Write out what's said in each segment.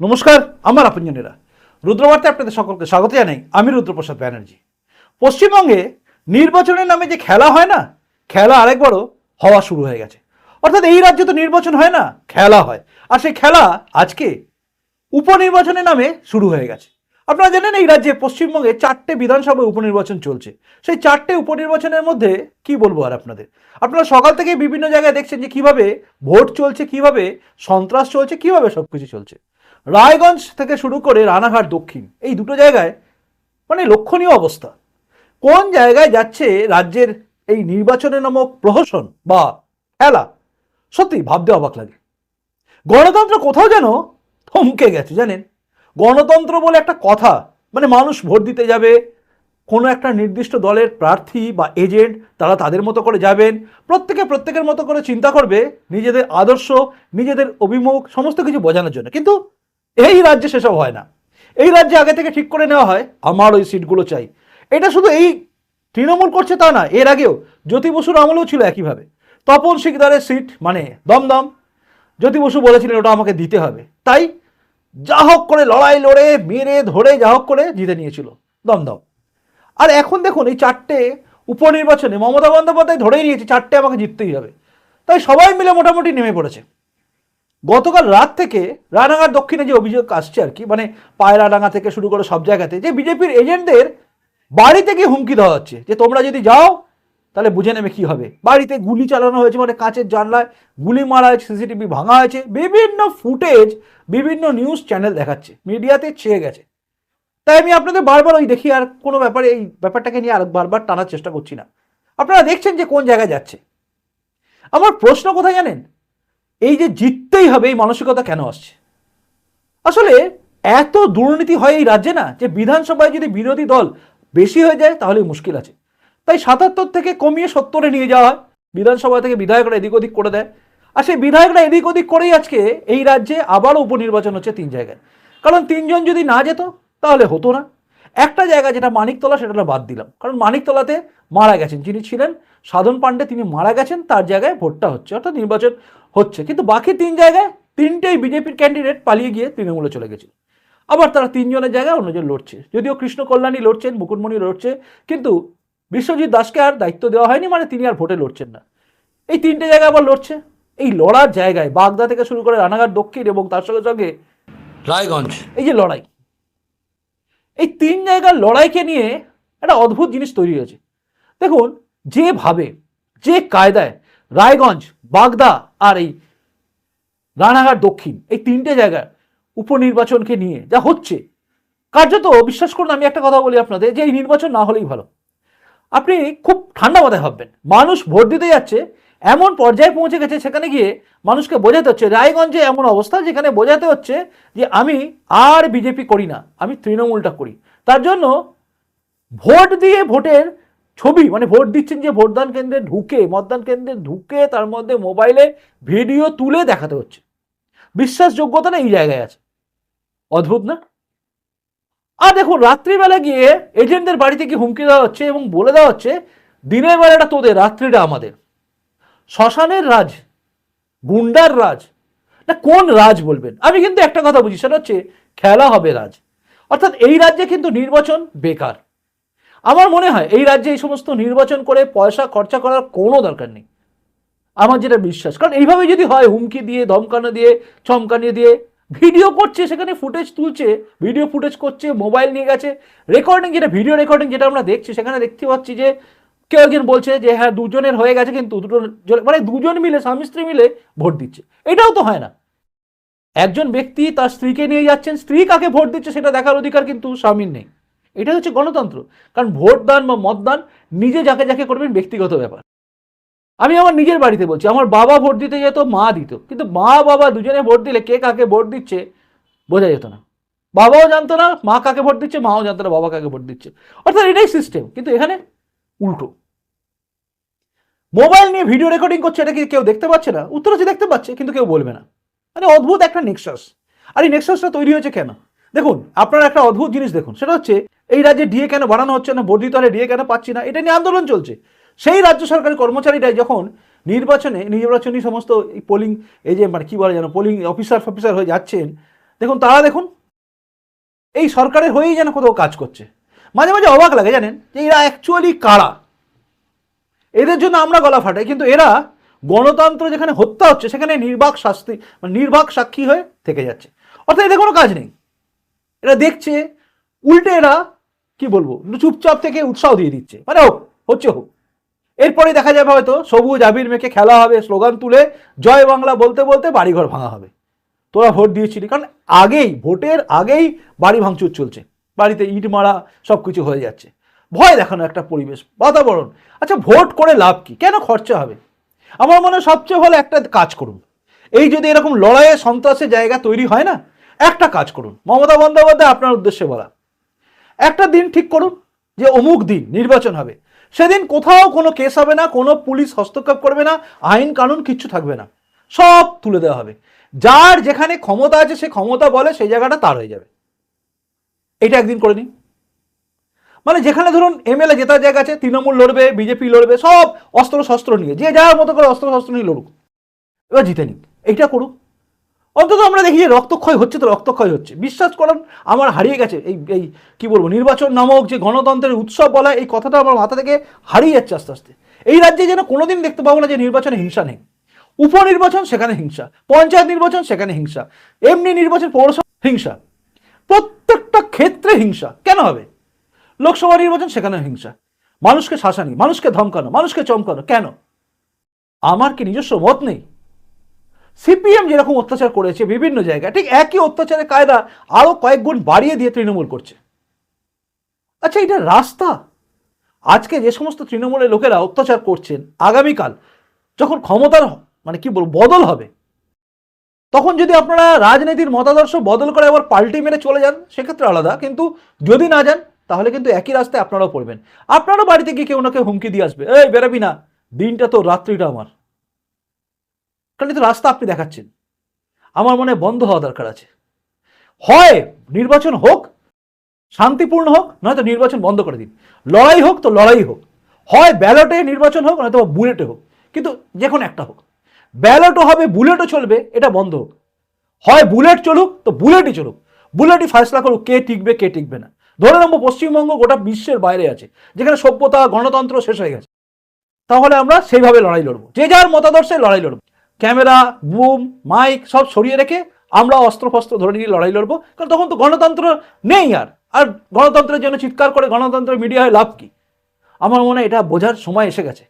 নমস্কার, আমার আপনজনেরা রুদ্রবার্তে আপনাদের সকলকে স্বাগত জানাই। আমি রুদ্রপ্রসাদ ব্যানার্জি। পশ্চিমবঙ্গে নির্বাচনের নামে যে খেলা হয় না, খেলা আরেকবারও হওয়া শুরু হয়ে গেছে। অর্থাৎ এই রাজ্যে তো নির্বাচন হয় না, খেলা হয়। আর সেই খেলা আজকে উপনির্বাচনের নামে শুরু হয়ে গেছে। আপনারা জানেন এই রাজ্যে পশ্চিমবঙ্গে চারটে বিধানসভা উপনির্বাচন চলছে। সেই চারটে উপনির্বাচনের মধ্যে কি বলব আর আপনাদের? আপনারা সকাল থেকে বিভিন্ন জায়গায় দেখছেন যে কীভাবে ভোট চলছে, কীভাবে সন্ত্রাস চলছে, কীভাবে সবকিছু চলছে। রায়গঞ্জ থেকে শুরু করে রানাঘাট দক্ষিণ, এই দুটো জায়গায় মানে লক্ষণীয় অবস্থা। কোন জায়গায় যাচ্ছে রাজ্যের এই নির্বাচনে নামক প্রহসন বা খেলা? সত্যি ভাবতে অবাক লাগে। গণতন্ত্র কোথাও যেন থমকে গেছে, জানেন? গণতন্ত্র বলে একটা কথা মানে মানুষ ভোট দিতে যাবে, কোনো একটা নির্দিষ্ট দলের প্রার্থী বা এজেন্ট তারা তাদের মতো করে যাবেন, প্রত্যেকে প্রত্যেকের মতো করে চিন্তা করবে, নিজেদের আদর্শ, নিজেদের অভিমুখ, সমস্ত কিছু বোঝানোর জন্য। কিন্তু এই রাজ্যে সেসব হয় না। এই রাজ্যে আগে থেকে ঠিক করে নেওয়া হয়, আমার ওই সিটগুলো চাই। এটা শুধু এই তৃণমূল করছে তা না, এর আগেও জ্যোতি বসুর আমলেও ছিল একইভাবে। তপন শিকদারের সিট মানে দমদম, জ্যোতি বসু বলেছিলেন ওটা আমাকে দিতে হবে। তাই যা হোক করে লড়াই লড়ে, মেরে ধরে যা হোক করে জিতে নিয়েছিল দমদম। আর এখন দেখুন, এই চারটে উপনির্বাচনে মমতা বন্দ্যোপাধ্যায় ধরেই নিয়েছে, চারটে আমাকে জিততেই হবে। তাই সবাই মিলে মোটামুটি নেমে পড়েছে। গতকাল রাত থেকে রানাঘাট দক্ষিণে যে অভিযোগ আসছে আর কি মানে পায়রাডাঙ্গা থেকে শুরু করে সব জায়গাতে, যে বিজেপির এজেন্টদের বাড়ি থেকে হুমকি দেওয়া হচ্ছে, যে তোমরা যদি যাও, তাহলে বুঝে নেবে কি হবে। বাড়িতে গুলি চালানো হয়েছে মানে কাঁচের জানলায় গুলি মারা হয়েছে, সিসিটিভি ভাঙা হয়েছে, বিভিন্ন ফুটেজ, বিভিন্ন নিউজ চ্যানেল দেখাচ্ছে, মিডিয়াতে ছেয়ে গেছে। তাই আমি আপনাদের বারবার ওই দেখি, আর কোনো ব্যাপারে এই ব্যাপারটাকে নিয়ে আর বারবার টানার চেষ্টা করছি না। আপনারা দেখছেন যে কোন জায়গায় যাচ্ছে। আমার প্রশ্ন কোথায় জানেন? এই যে জিততেই হবে, এই মানসিকতা কেন আসছে? আসলে এত দুর্নীতি হয় এই রাজ্যে না, যে বিধানসভায় যদি বিরোধী দল বেশি হয়ে যায় তাহলে মুশকিল আছে। তাই সাতাত্তর থেকে কমিয়ে সত্তরে নিয়ে যাওয়া হয়। বিধানসভা থেকে বিধায়করা এদিক ওদিক করে দেয়। আর সেই বিধায়করা এদিক ওদিক করেই আজকে এই রাজ্যে আবারও উপনির্বাচন হচ্ছে তিন জায়গায়। কারণ তিনজন যদি না যেত, তাহলে হতো না। একটা জায়গা যেটা মানিকতলা সেটা বাদ দিলাম। কারণ মানিকতলাতে মারা গেছেন যিনি ছিলেন সাধন পাণ্ডে তিনি মারা গেছেন তার জায়গায় ভোটটা হচ্ছে অর্থাৎ নির্বাচন হচ্ছে। কিন্তু বাকি তিন জায়গায় তিনটেই বিজেপির ক্যান্ডিডেট পালিয়ে গিয়ে তৃণমূলে চলে গেছে আবার তারা তিনজনের জায়গায় অন্যজন লড়ছে। যদিও কৃষ্ণ কল্যাণী লড়ছেন মুকুটমণি লড়ছে কিন্তু বিশ্বজিৎ দাসকে আর দায়িত্ব দেওয়া হয়নি মানে তিনি আর ভোটে লড়ছেন না। এই তিনটে জায়গায় আবার লড়ছে। এই লড়ার জায়গায় বাগদা থেকে শুরু করে রানাঘাট দক্ষিণ এবং তার সঙ্গে সঙ্গে রায়গঞ্জ। এই যে লড়াই এই তিন জায়গার লড়াইকে নিয়ে একটা অদ্ভুত জিনিস তৈরি হয়েছে। দেখুন যেভাবে যে কায়দায় রায়গঞ্জ, বাগদা আর এই রানাঘাট দক্ষিণ, এই তিনটে জায়গার উপনির্বাচনকে নিয়ে যা হচ্ছে, কার্যত বিশ্বাস করুন, আমি একটা কথা বলি আপনাদের, যে এই নির্বাচন না হলেই ভালো। আপনি খুব ঠান্ডা মাথায় ভাববেন, মানুষ ভোট দিতে যাচ্ছে এমন পর্যায়ে পৌঁছে গেছে, সেখানে গিয়ে মানুষকে বোঝাতে হচ্ছে, রায়গঞ্জে এমন অবস্থা যেখানে বোঝাতে হচ্ছে যে আমি আর বিজেপি করি না, আমি তৃণমূলটা করি। তার জন্য ভোট দিয়ে ভোটের ছবি মানে ভোট দিচ্ছেন যে ভোটদান কেন্দ্রে ঢুকে, মতদান কেন্দ্রে ঢুকে তার মধ্যে মোবাইলে ভিডিও তুলে দেখাতে হচ্ছে। বিশ্বাসযোগ্যতা না এই জায়গায় আছে? অদ্ভুত না? আর দেখুন, রাত্রিবেলা গিয়ে এজেন্টদের বাড়িতে গিয়ে হুমকি দেওয়া হচ্ছে এবং বলে দেওয়া হচ্ছে, দিনের বেলাটা তোদের, রাত্রিটা আমাদের। শ্মশানের রাজ, গুন্ডার রাজ। না, কোন রাজ বলবেন? আমি কিন্তু একটা কথা বুঝি, সেটা হচ্ছে খেলা হবে রাজ। অর্থাৎ এই রাজ্যে কিন্তু নির্বাচন বেকার। আমার মনে হয় এই রাজ্যে এই সমস্ত নির্বাচন করে পয়সা খরচা করার কোনো দরকার নেই। আমার যেটা বিশ্বাস, কারণ এইভাবে যদি হয়, হুমকি দিয়ে, ধমকানো দিয়ে, চমকানি দিয়ে, ভিডিও করছে, সেখানে ফুটেজ তুলছে, ভিডিও ফুটেজ করছে, মোবাইল নিয়ে গেছে। রেকর্ডিং যেটা ভিডিও রেকর্ডিং যেটা আমরা দেখছি, সেখানে দেখতে পাচ্ছি যে কেউ একজন বলছে যে হ্যাঁ দুজনের হয়ে গেছে কিন্তু দুটো মানে দুজন মিলে, স্বামী স্ত্রী মিলে ভোট দিচ্ছে। এটাও তো হয় না। একজন ব্যক্তি তার স্ত্রীকে নিয়ে যাচ্ছেন, স্ত্রী কাকে ভোট দিচ্ছে সেটা দেখার অধিকার কিন্তু স্বামীর নেই। এটা হচ্ছে গণতন্ত্র। কারণ ভোট দান বা মতদান নিজে যাকে যাকে করবেন ব্যক্তিগত ব্যাপার। আমি আমার নিজের বাড়িতে বলছি, আমার বাবা ভোট দিতে যেত, মা দিত। কিন্তু মা, বাবা দুজনে ভোট দিলে কে কাকে ভোট দিচ্ছে বোঝা যেত না। বাবাও জানতো না, মা কাকে ভোট দিচ্ছে, মাও জানতো না, বাবা কাকে ভোট দিচ্ছে। অর্থাৎ এটাই সিস্টেম কিন্তু এখানে উল্টো। মোবাইল নিয়ে ভিডিও রেকর্ডিং করছে, এটা কি কেউ দেখতে পাচ্ছে না? উত্তর হচ্ছে দেখতে পাচ্ছে, কিন্তু কেউ বলবে না। মানে অদ্ভুত একটা নেক্সাস আর এই নেক্সাসটা তৈরি হয়েছে কেন? দেখুন, আপনারা একটা অদ্ভুত জিনিস দেখুন, সেটা হচ্ছে এই রাজ্যে ডিএ কেন বাড়ানো হচ্ছে না, বর্ধিত হলে ডিএ কেন পাচ্ছি না, এটা নিয়ে আন্দোলন চলছে। সেই রাজ্য সরকারি কর্মচারীরাই যখন নির্বাচনে, নির্বাচনী সমস্ত পোলিং এই যে মানে কী বলে যেন পোলিং অফিসার ফফিসার হয়ে যাচ্ছেন, দেখুন, তারা দেখুন, এই সরকারের হয়েই যেন কোথাও কাজ করছে। মাঝে মাঝে অবাক লাগে জানেন যে এরা অ্যাকচুয়ালি কারা? এদের জন্য আমরা গলা ফাটাই। কিন্তু এরা গণতন্ত্র যেখানে হত্যা হচ্ছে, সেখানে নির্বাক শাস্তি মানে নির্বাক সাক্ষী হয়ে থেকে যাচ্ছে। অর্থাৎ এদের কোনো কাজ নেই। এরা দেখছে, উল্টে এরা, কি বলব, চুপচাপ থেকে উৎসাহ দিয়ে দিচ্ছে। মানে হোক, হচ্ছে হোক। এরপরে দেখা যাবে হয়তো সবুজ আবির মেখে খেলা হবে, স্লোগান তুলে জয় বাংলা বলতে বলতে বাড়িঘর ভাঙা হবে। তোরা ভোট দিয়েছিলি, কারণ আগেই, ভোটের আগেই বাড়ি ভাঙচুর চলছে। বাড়িতে ইট মারা সব কিছু হয়ে যাচ্ছে। ভয় দেখানো একটা পরিবেশ, বাতাবরণ। আচ্ছা ভোট করে লাভ কি? কেন খরচা হবে? আমার মনে হয় সবচেয়ে ভালো একটা কাজ করুন। এই যদি এরকম লড়াইয়ে সন্ত্রাসের জায়গা তৈরি হয় না, একটা কাজ করুন। মমতা বন্দ্যোপাধ্যায় আপনার উদ্দেশ্যে বলা। একটা দিন ঠিক করুন যে অমুক দিন নির্বাচন হবে। সেদিন কোথাও কোনো কেস হবে না, কোনো পুলিশ হস্তক্ষেপ করবে না, আইন কানুন কিচ্ছু থাকবে না। সব তুলে দেওয়া হবে। যার যেখানে ক্ষমতা আছে, সে ক্ষমতা বলে সেই জায়গাটা তার হয়ে যাবে। এটা একদিন করে নিন। মানে যেখানে ধরুন এমএলএ জেতার জায়গা আছে, তৃণমূল লড়বে, বিজেপি লড়বে, সব অস্ত্র শস্ত্র নিয়ে, যে যার মতো করে অস্ত্র শস্ত্র নিয়ে লড়ুক, এবার জিতে নিক, এইটা করুক। অন্তত আমরা দেখি যে রক্তক্ষয় হচ্ছে তো রক্তক্ষয় হচ্ছে। বিশ্বাস করুন, আমার হারিয়ে গেছে, এই এই কি বলব, নির্বাচন নামক যে গণতন্ত্রের উৎসব বলা, এই কথাটা আমার মাথা থেকে হারিয়ে যাচ্ছে আস্তে আস্তে। এই রাজ্যে যেন কোনোদিন দেখতে পাবো না যে নির্বাচনে হিংসা নেই। উপনির্বাচন সেখানে হিংসা, পঞ্চায়েত নির্বাচন সেখানে হিংসা, এমনি নির্বাচন পৌরসভা হিংসা, প্রত্যেকটা ক্ষেত্রে হিংসা, কেন হবে? লোকসভা নির্বাচন সেখানে হিংসা। মানুষকে শাসানি, মানুষকে ধমকানো, মানুষকে চমকানো। কেন? আমার কি নিজস্ব মত নেই? সিপিএম যেরকম অত্যাচার করেছে বিভিন্ন জায়গায়, ঠিক একই অত্যাচারের কায়দা আরও কয়েক গুণ বাড়িয়ে দিয়ে তৃণমূল করছে। আচ্ছা এটা রাস্তা? আজকে যে সমস্ত তৃণমূলের লোকেরা অত্যাচার করছেন, আগামীকাল যখন ক্ষমতার মানে কি বলব, বদল হবে, তখন যদি আপনারা রাজনীতির মতাদর্শ বদল করে আবার পাল্টি মেরে চলে যান, সেক্ষেত্রে আলাদা। কিন্তু যদি না যান তাহলে কিন্তু একই রাস্তায় আপনারাও পড়বেন। আপনারও বাড়িতে গিয়ে কেউ না কেউ হুমকি দিয়ে আসবে। এই, বেরাবি না। দিনটা তো রাত্রিটা আমার। কারণ তো রাস্তা আপনি দেখাচ্ছেন। আমার মনে বন্ধ হওয়া দরকার আছে। হয় নির্বাচন হোক, শান্তিপূর্ণ হোক, নয়তো নির্বাচন বন্ধ করে দিন। লড়াই হোক তো লড়াই হোক। হয় ব্যালটে নির্বাচন হোক, নয়তো বুলেটে হোক। কিন্তু যে কোনো একটা হোক। ব্যালটও হবে, বুলেটও চলবে, এটা বন্ধ হোক। হয় বুলেট চলুক, তো বুলেটই চলুক। বুলেটই ফয়সলা করুক, কে টিকবে কে টিকবে না। ধরে নেব পশ্চিমবঙ্গ গোটা বিশ্বের বাইরে আছে, যেখানে সভ্যতা, গণতন্ত্র শেষ হয়ে গেছে। তাহলে আমরা সেইভাবে লড়াই লড়বো, যে যার মতাদর্শে লড়াই লড়বো। ক্যামেরা, বুম, মাইক সব সরিয়ে রেখে আমরা অস্ত্র ফস্ত্র ধরে নিয়ে লড়াই লড়বো, কারণ তখন তো গণতন্ত্র নেই আর। আর গণতন্ত্রের জন্য চিৎকার করে গণতন্ত্রের মিডিয়ায় লাভ কি? আমার মনে হয় এটা বোঝার সময় এসে গেছে।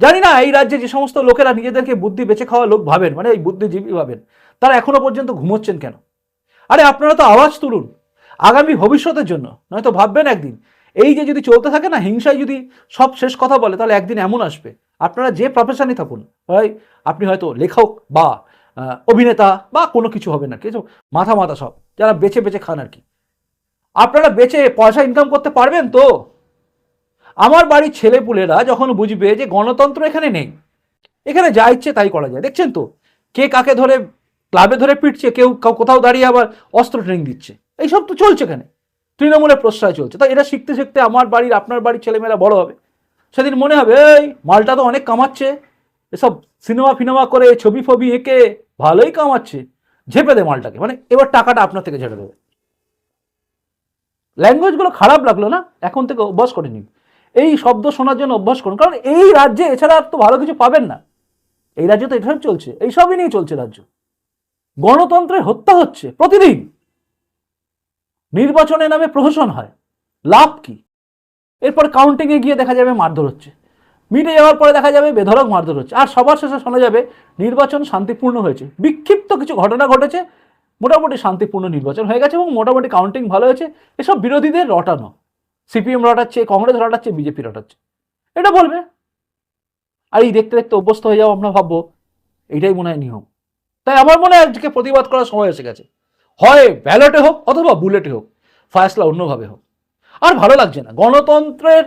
জানি না, এই রাজ্যে যে সমস্ত লোকেরা নিজেদেরকে বুদ্ধি বেঁচে খাওয়া লোক ভাবেন মানে এই বুদ্ধিজীবী ভাবেন, তারা এখনও পর্যন্ত ঘুমোচ্ছেন কেন? আরে আপনারা তো আওয়াজ তুলুন। আগামী ভবিষ্যতের জন্য। নয়তো ভাববেন একদিন, এই যে যদি চলতে থাকে না, হিংসায় যদি সব শেষ কথা বলে, তাহলে একদিন এমন আসবে। আপনারা যে প্রফেশনে থাকুন হয় আপনি হয়তো লেখক বা অভিনেতা বা কোনো কিছু হবে না, কিছু মাথা মাথা সব, যারা বেছে বেছে খান আর কি। আপনারা বেছে পয়সা ইনকাম করতে পারবেন তো? আমার বাড়ির ছেলেপুলেরা যখন বুঝবে যে গণতন্ত্র এখানে নেই, এখানে যা ইচ্ছে তাই করা যায়। দেখছেন তো? কে কাকে ধরে ক্লাবে ধরে পিটছে, কেউ কোথাও দাঁড়িয়ে আবার অস্ত্র ট্রেনিং দিচ্ছে। এইসব তো চলছে এখানে। তৃণমূলের প্রশ্রয় চলছে। তাই এটা শিখতে শিখতে আমার বাড়ির, আপনার বাড়ির ছেলেমেয়েরা বড় হবে। সেদিন মনে হবে, এই, মালটা তো অনেক কামাচ্ছে। এসব সিনেমা ফিনেমা করে ছবি ফবি এঁকে ভালোই কামাচ্ছে। ঝেপে দে মালটাকে। মানে এবার টাকাটা আপনার থেকে ঝেড়ে দেবে। ল্যাঙ্গুয়েজগুলো খারাপ লাগল না? এখন থেকে অভ্যাস করে নিন। এই শব্দ শোনার জন্য অভ্যাস করুন। কারণ এই রাজ্যে এছাড়া আর তো ভালো কিছু পাবেন না। এই রাজ্যে তো এসব চলছে। এই সবই নিয়ে চলছে রাজ্য। গণতন্ত্রের হত্যা হচ্ছে প্রতিদিন। নির্বাচনের নামে প্রহসন হয়। লাভ কি? এরপর কাউন্টিংয়ে গিয়ে দেখা যাবে মারধর হচ্ছে। মিটে যাওয়ার পরে দেখা যাবে বেধরক মারধর হচ্ছে। আর সবার শেষে শোনা যাবে, নির্বাচন শান্তিপূর্ণ হয়েছে। বিক্ষিপ্ত কিছু ঘটনা ঘটেছে। মোটামুটি শান্তিপূর্ণ নির্বাচন হয়ে গেছে এবং মোটামুটি কাউন্টিং ভালো হয়েছে। এসব বিরোধীদের রটানো। সিপিএম রটাচ্ছে, কংগ্রেস রটাচ্ছে, বিজেপি রটাচ্ছে। এটা বলবে। আর এই দেখতে দেখতে অভ্যস্ত হয়ে যাও, আমরা ভাববো এটাই মনে হয় নিয়ম। তাই আমার মনে হয় আজকে প্রতিবাদ করার সময় এসে গেছে। হয় ব্যালটে হোক অথবা বুলেটে হোক ফায়সলা অন্যভাবে হোক। আর ভালো লাগছে না। গণতন্ত্রের,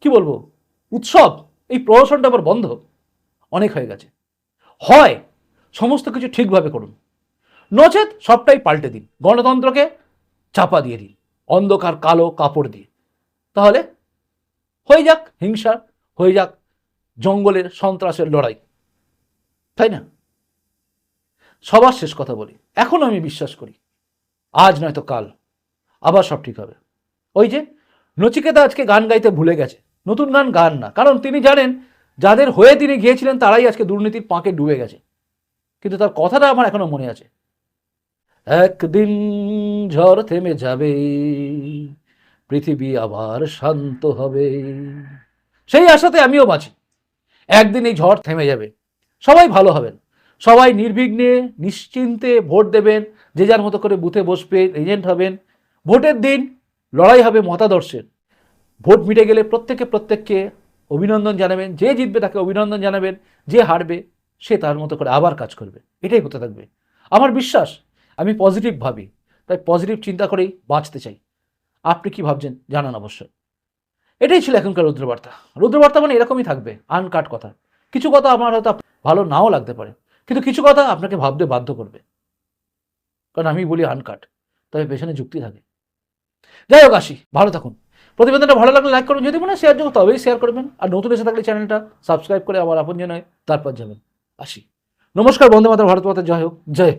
কি বলব, উৎসব, এই প্রহসনটা আবার বন্ধ। অনেক হয়ে গেছে। হয়, সমস্ত কিছু ঠিকভাবে করুন। নচেত সবটাই পাল্টে দিন। গণতন্ত্রকে চাপা দিয়ে দিন। অন্ধকার কালো কাপড় দিয়ে। তাহলে হয়ে যাক হিংসা, হয়ে যাক জঙ্গলের, সন্ত্রাসের লড়াই। তাই না? সবার শেষ কথা বলি। এখন আমি বিশ্বাস করি আজ নয়তো কাল। আবার সব ঠিক হবে। ওই যে নচিকেতা আজকে গান গাইতে ভুলে গেছে। নতুন গান গান না। কারণ তিনি জানেন, যাদের হয়ে তিনি গিয়েছিলেন, তারাই আজকে দুর্নীতির পাঁকে ডুবে গেছে। কিন্তু তার কথাটা আমার এখনও মনে আছে। একদিন ঝড় থেমে যাবে, পৃথিবী আবার শান্ত হবে। সেই আশাতে আমিও বাঁচি। একদিন এই ঝড় থেমে যাবে। সবাই ভালো হবেন। সবাই নির্বিঘ্নে, নিশ্চিন্তে ভোট দেবেন। যে যার মতো করে বুথে বসবে এজেন্ট হবেন। ভোটের দিন লড়াই হবে মতাদর্শের। ভোট মিটে গেলে প্রত্যেকে প্রত্যেককে অভিনন্দন জানাবেন। যে জিতবে তাকে অভিনন্দন জানাবেন। যে হারবে, সে তার মতো করে আবার কাজ করবে। এটাই হতে থাকবে। আমার বিশ্বাস, আমি পজিটিভ ভাবি। তাই পজিটিভ চিন্তা করেই বাঁচতে চাই। আপনি কি ভাবছেন? জানান অবশ্যই। এটাই ছিল এখনকার রুদ্রবার্তা। রুদ্রবার্তা মানে এরকমই থাকবে আনকাট কথা। কিছু কথা আমার হয়তো ভালো নাও লাগতে পারে। কিন্তু কিছু কথা আপনাকে ভাবতে বাধ্য করবে। কারণ আমি বলি আনকাট তবে পেছনে যুক্তি থাকে। যাই হোক আসি ভালো থাকুন। প্রতিবেদনটা ভালো লাগলে লাইক করুন, যদি মনে শেয়ার যোগ তবেই শেয়ার করবেন। আর নতুন এসে থাকলে চ্যানেলটা সাবস্ক্রাইব করে আমার আপন জানায় তারপর যাবেন। আসি নমস্কার, বন্দে মাতা ভারত মাতা, জয় হোক। জয়।